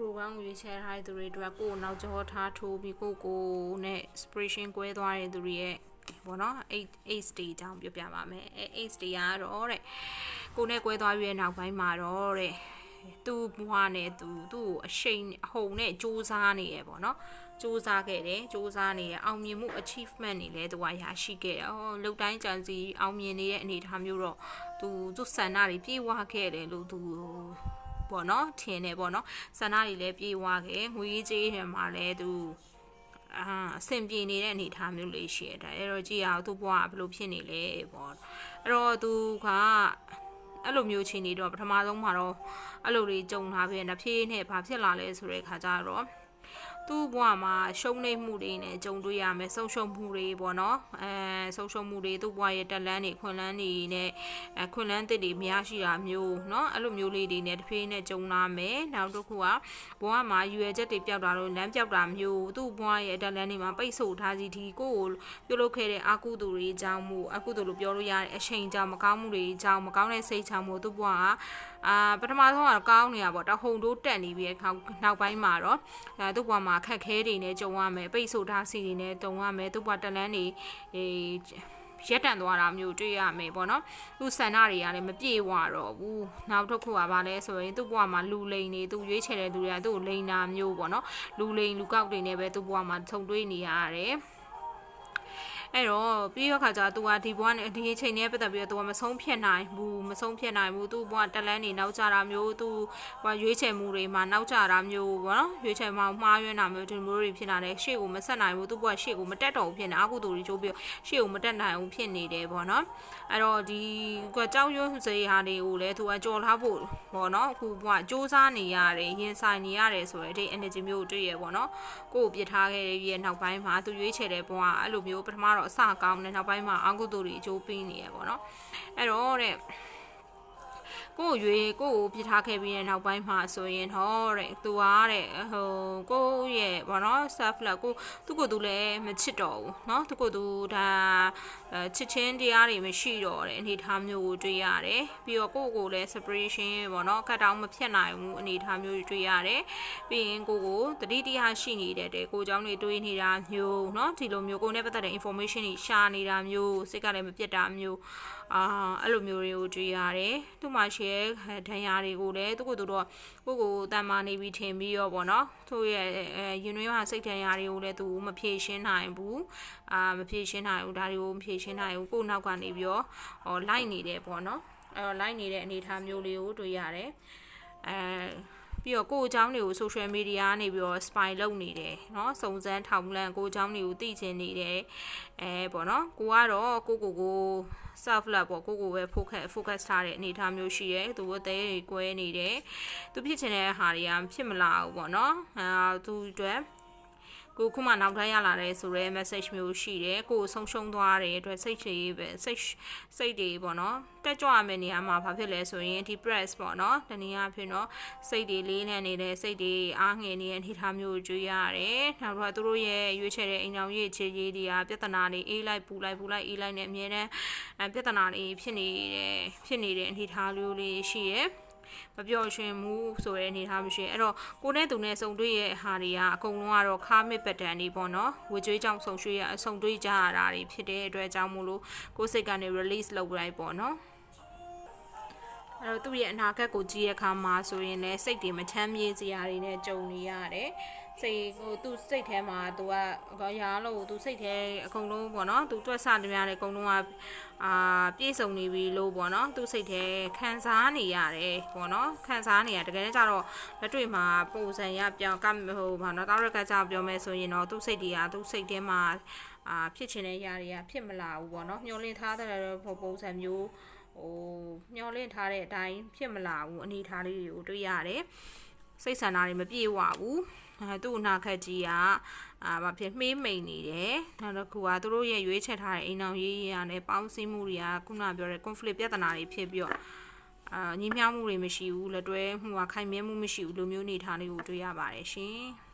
group ကောင်းကိုရွေးချယ်ထားတဲ့သူတွေအတွက်ကိုယ်နောက်ကျောထားထိုးပြီးကိုယ့်ကိုယ်နဲ့ inspiration ကွဲသွားတဲ့သူတွေရဲ့ဘောနော်8 8 stage အကြောင်းပြောပြပါမယ်အဲ8 stage ကတော့တဲ့ကိုယ်နဲ့ကွဲသွားပြီးတဲ့နောက်ပိုင်းမှာတော့တဲ့သူ့ဘဝနဲ့သူသူ့ကိုအရှိန်အဟုန်နဲ့စူးစမ်းနေရပေါ့နော်စူးစမ်းခဲ့တယ်စူးစမ်းနေရအောင်မြင်မှု achievement တွေလည်းသူကရရှိခဲ့တယ်။အော်လုတ်တိုင်းကြံစီအောင်မြင်နေတဲ့အနေအထားမျိုးတော့သူသူဆန္ဒတွေပြေဝခဲ့တယ်လို့သူ ပေါ့နော်ထင်တယ်ပေါ့နော်ဆန္ဒတွေလည်းပြေဝခဲ့ငွေကြေးတွေမှာလည်းသူအာအဆင်ပြေနေတဲ့အနေအထားမျိုးလေးရှိတယ်အဲ့တော့ကြည့်အောင်သူ့ဘဝကဘယ်လိုဖြစ်နေလဲပေါ့အဲ့တော့သူကအဲ့လိုမျိုးချင်းနေတော့ပထမဆုံးမှာတော့အဲ့လိုတွေကြုံလာပြီးတော့ဖြည်းနဲ့ဘာဖြစ်လာလဲဆိုတဲ့ခါကျတော့ သူ့ဘဝမှာရှုံးနိမ့်မှုတွေနဲ့ကြုံတွေ့ရမယ်ဆုံးရှုံးမှုတွေပေါ့နော်အဲဆုံးရှုံးမှုတွေသူ့ဘဝရဲ့တက်လန်းတွေခွန်လန်းတွေနဲ့ခွန်လန်းသစ်တွေများရှိတာမျိုးနော်အဲ့လိုမျိုးလေးတွေနဲ့တစ်ဖေးနဲ့ကြုံလာမယ်နောက်တစ်ခုကဘဝမှာရွယ်ချက်တွေပြောက်တာလို့လမ်းပြောက်တာမျိုးသူ့ဘဝရဲ့တက်လန်းတွေမှာပိတ်ဆို့ထားစီဒီကိုကိုပြုလုပ်ခဲ့တဲ့အကုသိုလ်တွေကြောင့်မို့အကုသိုလ်လို့ပြောလို့ရတဲ့အချိန်ကြောင့်မကောင်းမှုတွေကြောင့်မကောင်းတဲ့စိတ်ချမှုသူ့ဘဝကအာပထမဆုံးကကောင်းနေတာပေါ့တဟုန်တို့တက်နေပြီးနောက်ပိုင်းမှာတော့သူ့ဘဝမှာခက်ခဲတွေနဲ့ကြုံရမယ်ပိတ်ဆို့ထားစီတွေနဲ့တုံရမယ်သူ့ဘဝတက်လန်းတွေအေးရက်တန်သွားတာမျိုးတွေ့ရမယ်ပေါ့နော်သူဆန္ဒတွေကလည်းမပြေဝတော့ဘူးနောက်တစ်ခုကဘာလဲဆိုရင်သူ့ဘဝမှာလူလိန်နေသူရွေးချယ်တဲ့သူတွေကသူ့ကိုလိန်တာမျိုးပေါ့နော်လူလိန်လူကောက်တွေနဲ့ပဲသူ့ဘဝမှာထုံတွေးနေရတယ် အဲ့တော့ပြီးတော့ခါကျသူကဒီဘွားနဲ့ဒီအချိန်နဲ့ပတ်သက်ပြီးတော့သူကမဆုံးဖြတ်နိုင်ဘူးမဆုံးဖြတ်နိုင်ဘူးသူ့ဘွားတက်လန်းနေနောက်ကျတာမျိုးသူဟိုရွေးချယ်မှုတွေမှာနောက်ကျတာမျိုးပေါ့နော်ရွေးချယ်မှမှားယွင်းတာမျိုးဒီမျိုးတွေဖြစ်လာတယ်ရှေ့ကိုမဆက်နိုင်ဘူးသူ့ဘွားရှေ့ကိုမတက်တော့ဘူးဖြစ်နေအကုသိုလ်တွေချိုးပြီးရှေ့ကိုမတက်နိုင်ဘူးဖြစ်နေတယ်ပေါ့နော်အဲ့တော့ဒီကကြောက်ရွံ့စေဟာတွေကိုလည်းသူကကြော်ထားဖို့ပေါ့နော်အခုဘွားစူးစမ်းနေရတယ်ရင်ဆိုင်နေရတယ်ဆိုတော့ဒီ energy မျိုးကိုတွေ့ရပေါ့နော်ကိုယ်ကိုပြထားခဲ့ရဲ့နောက်ပိုင်းမှာသူရွေးချယ်တဲ့ဘွားအဲ့လိုမျိုးပထမတော့အစကောင်းတယ်နောက်ပိုင်းမှာအကုသိုလ်တွေအကျိုးပေးနေရပေါ့နော်အဲ့တော့တဲ့ ကိုရွေကိုကိုပြထားခဲ့ပြီးတဲ့နောက်ပိုင်းမှာဆိုရင်ဟောတဲ့သူကတဲ့ဟိုကိုရဲ့ဘောနော် self love ကိုသူ့ကိုယ်သူလည်းမချစ်တော့ဘူးเนาะသူ့ကိုယ်သူဒါချစ်ချင်းတရားတွေမရှိတော့တဲ့အနေထားမျိုးကိုတွေ့ရတယ်ပြီးတော့ကိုကိုလည်း separation ဘောနော်ကတ်တောင်းမဖြစ်နိုင်ဘူးအနေထားမျိုးတွေတွေ့ရတယ်ပြီးရင်ကိုကိုတတိတရားရှိနေတဲ့တဲ့ကိုเจ้าတွေတွေးနေတာမျိုးเนาะဒီလိုမျိုးကိုနဲ့ပတ်သက်တဲ့ information တွေရှာနေတာမျိုးစိတ်ကလည်းမပြတ်တာမျိုးအာအဲ့လိုမျိုးတွေကိုတွေ့ရတယ်သူ့မှာရှိ ိရဲဒဏ်ရာတွေကိုလည်းသူ့ကိုယ်သူတော့ကိုကိုတန်မာနေပြီးထင်ပြီးတော့ဗောနော်သူ့ရဲ့အဲရင်တွင်းမှာစိတ်ဒဏ်ရာတွေကိုလည်းသူမဖြေရှင်းနိုင်ဘူးအာမဖြေရှင်းနိုင်ဘူးဒါတွေကိုမဖြေရှင်းနိုင်ဘူးကိုနောက်ကနေပြီးတော့ဟောလိုက်နေတယ်ဗောနော်အဲ့တော့လိုက်နေတဲ့အနေအထားမျိုးလေးကိုတွေ့ရတယ်အဲ ပြီးတော့ကိုအကြောင်းတွေကို social media ကနေပြီးတော့ spy လုပ်နေတယ်เนาะစုံစမ်းထောက်လန့်ကိုအကြောင်းတွေကိုသိချင်နေတယ်အဲပေါ့เนาะကိုကတော့ကိုကိုကို self love ပေါ့ကိုကိုပဲ focus focus ထားတဲ့အနေအထားမျိုးရှိရဲသူအသေးတွေကွဲနေတယ်သူဖြစ်ချင်တဲ့ဟာတွေကဖြစ်မလာဘူးပေါ့เนาะအာသူအတွက် ကိုခုမှနောက်ထပ်ရလာတယ်ဆိုတော့ message မျိုးရှိတယ်ကိုဆုံးရှုံးသွားတဲ့အတွက်စိတ်ချေပဲစိတ်စိတ်တွေပေါ့နော်တက်ကြွရမယ့်နေရာမှာဘာဖြစ်လဲဆိုရင်ဒီ press ပေါ့နော်တနည်းအားဖြင့်တော့စိတ်တွေလေးနဲ့နေတဲ့စိတ်တွေအားငယ်နေတဲ့အနေထားမျိုးကိုကြွေးရတယ်နောက်တော့သူတို့ရဲ့ရွေးချယ်တဲ့အိမ်အောင်ရေးခြေကြီးတွေကပြဿနာတွေအေးလိုက်ပူလိုက်ပူလိုက်အေးလိုက်နဲ့အမြဲတမ်းပြဿနာတွေဖြစ်နေတယ်ဖြစ်နေတဲ့အနေထားလေးလေးရှိရဲ့ မပျော်ရွှင်မှုဆိုတဲ့အနေထားမရှိအဲ့တော့ကိုနဲ့သူနဲ့စုံတွေ့ရဲ့ဟာတွေကအကုန်လုံးကတော့ခါမစ်ပတ်တန်တွေပေါ့နော်ဝေကျွေးကြောင့်ဆုံရွှေရဆုံတွေ့ကြရတာတွေဖြစ်တဲ့အတွက်ကြောင့်မို့လို့ကိုစိတ်ကနေ release လုပ်လိုက်ပေါ့နော်အဲ့တော့သူ့ရဲ့အနာဂတ်ကိုကြည့်ရခါမှာဆိုရင်လည်းစိတ်တွေမချမ်းမြေ့စရာတွေနဲ့ကြုံနေရတယ် စိတ်ဟိုသူ့စိတ်ထဲမှာသူကရာလို့သူစိတ်ထဲအကုန်လုံးပေါ့နော်သူတွက်ဆတများတယ်အကုန်လုံးကအာပြည့်စုံနေပြီလို့ပေါ့နော်သူစိတ်ထဲခံစားနေရတယ်ပေါ့နော်ခံစားနေရတကယ်ကြတော့လက်တွေ့မှာပုံစံရပြောင်းကဟိုဘာနော်တောက်ရကကြောင်ပြောမယ်ဆိုရင်တော့သူစိတ်တွေကသူစိတ်ထဲမှာအာဖြစ်ချင်တဲ့ຢာတွေကဖြစ်မလာဘူးပေါ့နော်မျောလင့်ထားတဲ့ပုံစံမျိုးဟိုမျောလင့်ထားတဲ့အတိုင်းဖြစ်မလာဘူးအနေထားလေးတွေကိုတွေ့ရတယ်စိတ်ဆန္ဒတွေမပြေဝဘူးအဲ သူ့အနာခက်ကြီးကအာဘာဖြစ်မှေးမိန်နေတယ်နောက်တစ်ခုကသူတို့ရဲ့ရွေးချယ်ထားတဲ့အိမ်အောင်ရေးရနဲ့ပေါင်းစည်းမှုတွေကခုနပြောတဲ့ conflict ပြဿနာတွေဖြစ်ပြီးတော့အာညီမျှမှုတွေမရှိဘူးလက်တွဲမှုကခိုင်မြဲမှုမရှိဘူးလိုမျိုးနေထားလေးကိုတွေ့ရပါတယ်ရှင်